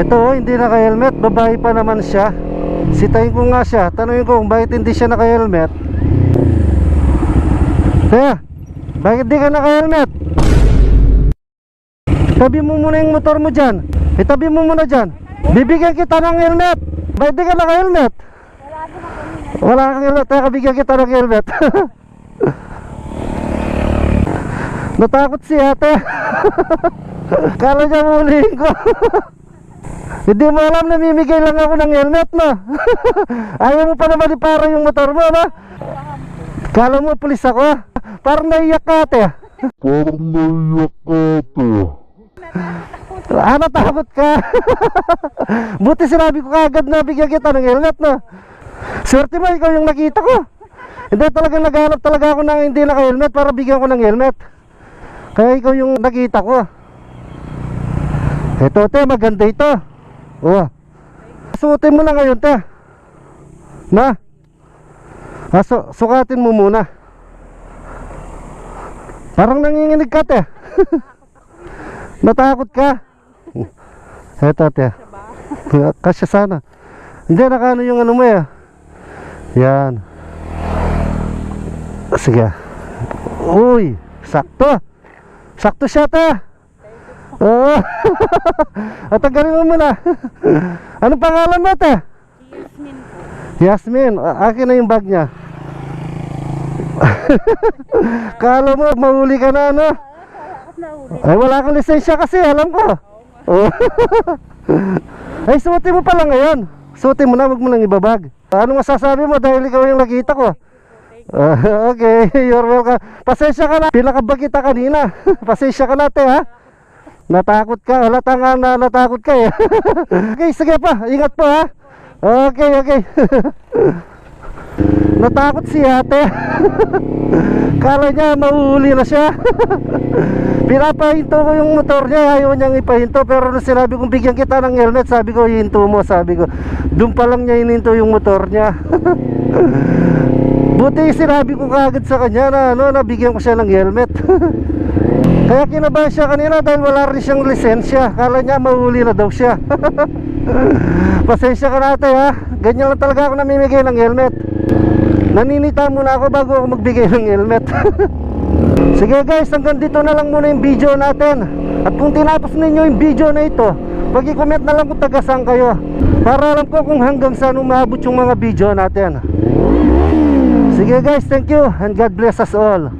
Ito, oh, hindi naka-helmet. Babae pa naman siya. Sitayin ko nga siya. Tanungin ko kung bakit hindi siya naka-helmet. Kaya, bakit di ka naka-helmet? Tabi mo muna yung motor mo dyan. Itabi mo muna dyan. Bibigyan kita ng helmet. Bakit di ka naka-helmet? Wala kang helmet. Kaya kabigyan kita ng helmet. Natakot si ate. Kala niya mulihin ko. Hindi mo alam namimigay lang ako ng helmet no. Ayaw mo pa naman ipara yung motor mo no. Kala mo pulis ako. Parang naiyak ka ate. Parang naiyak ka ate. Ah, natakot ka. Buti sinabi ko kagad na bigyan kita ng helmet no. Swerte mo ikaw yung nakita ko. Hindi talaga naghanap talaga ako ng hindi naka-helmet para bigyan ko ng helmet. Kaya ikaw yung nakita ko. Ito te, maganda ito. Oh. Suotin mo na ngayon te. Na. Ah, su- sukatin mo muna. Parang nanginginig ka te. Natakot ka. Eto te. Kasya sana. Hindi, nakano yung ano mo eh. Yan. Sige. Uy, sakto. Sakto siya te. Oo. At tanggalin mo muna. Anong pangalan mo te? Yasmin po. Yasmin, akin na yung bag niya. Kala mo, mahuli ka na ano? Na. Ay, wala kang lisensya kasi, alam ko. Oh. Ay, suotin mo pala ngayon. Suotin mo na, wag mo nang ibabag. Ano masasabi mo dahil ikaw yung nakita ko? Ah, okay, you're welcome. Pasensya ka na. Pinakabag kita kanina. Pasensya ka natin, ha? Natakot ka. Halata nga na natakot ka, eh. okay, sige pa. Ingat po, ha? Okay, okay. Natakot si ate. Kala niya mahuhuli na siya. Pinapahinto ko yung motor niya, ayaw niyang ipahinto pero nung sinabi kong bigyan kita ng helmet, sabi ko hinto mo, sabi ko. Doon pa lang niya ininto yung motor niya. Buti sinabi ko kagad sa kanya na ano, nabigyan ko siya ng helmet. Kaya kinabahan siya kanina dahil wala rin siyang lisensya. Kala niya mahuli na daw siya. Pasensya ka natin ha. Ganyan lang talaga ako namimigay ng helmet. Naninita muna ako bago ako magbigay ng helmet. Sige guys, hanggang dito na lang muna yung video natin. At kung tinapos ninyo yung video na ito, pag-comment na lang kung taga saan kayo. Para alam ko kung hanggang saan umabot yung mga video natin. Sige guys, thank you and God bless us all.